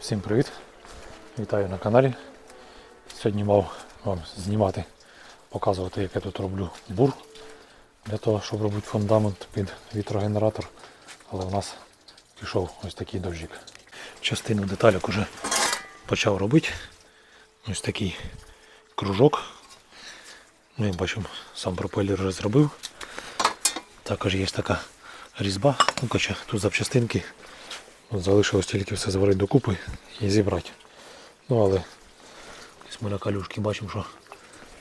Всім привіт! Вітаю на каналі. Сьогодні мав вам знімати, показувати, як я тут роблю бур для того, щоб робити фундамент під вітрогенератор. Але у нас пішов ось такий дощик. Частину деталек уже почав робити. Ось такий кружок. Ми бачимо, сам пропелер вже зробив. Також є така різьба. Ну, коротше, тут запчастинки. От залишилось тільки все зварити докупи і зібрати. Ну але ось ми на калюшки бачимо, що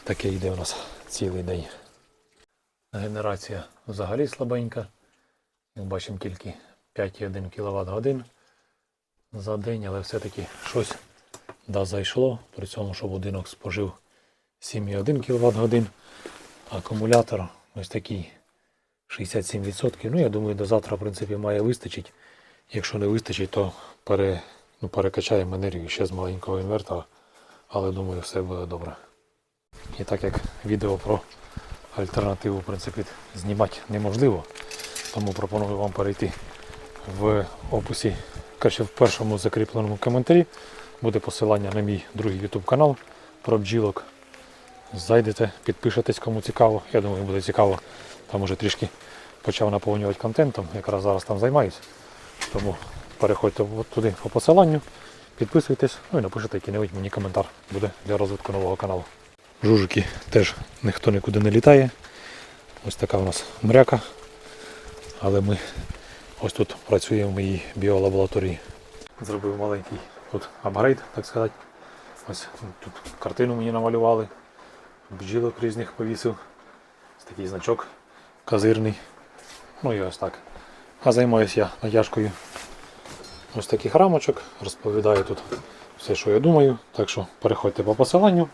таке йде у нас цілий день. Генерація взагалі слабенька. Як бачимо тільки 5,1 кВт годин за день, але все-таки щось да, зайшло. При цьому, що будинок спожив 7,1 кВт годин. Акумулятор ось такий 67%. Ну, я думаю, до завтра, в принципі, має вистачить. Якщо не вистачить, то пере, ну, перекачаємо енергію ще з маленького інвертора. Але думаю, все буде добре. І так як відео про альтернативу в принципі, знімати неможливо, тому пропоную вам перейти в описі, коротше, в першому закріпленому коментарі. Буде посилання на мій другий YouTube канал про бджілок. Зайдете, підпишетесь, кому цікаво. Я думаю, буде цікаво. Там уже трішки почав наповнювати контентом, якраз зараз там займаюсь. Тому переходьте туди по посиланню, підписуйтесь, ну і напишіть який-небудь мені коментар. Буде для розвитку нового каналу. Жужики теж ніхто нікуди не літає. Ось така у нас мряка. Але ми ось тут працюємо в моїй біолабораторії. Зробив маленький тут апгрейд, так сказати. Ось тут картину мені намалювали. Бджілок різних повісив. Ось такий значок козирний. Ну і ось так. А займаюся я натяжкою ось таких рамочок, розповідаю тут все, що я думаю. Так що переходьте по посиланню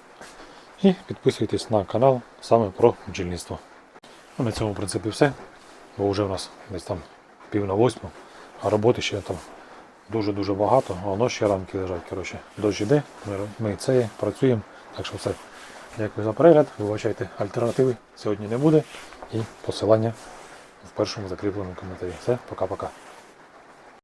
і підписуйтесь на канал саме про бджільництво. Ну, на цьому в принципі все. Бо вже у нас десь там пів на восьму, а роботи ще там дуже-дуже багато, воно ще рамки лежать. Коротше, дощ іде, ми, це працюємо. Так що все. Дякую за перегляд. Вибачайте, альтернативи сьогодні не буде. І посилання в першому закріпленому коментарі. Все, пока-пока.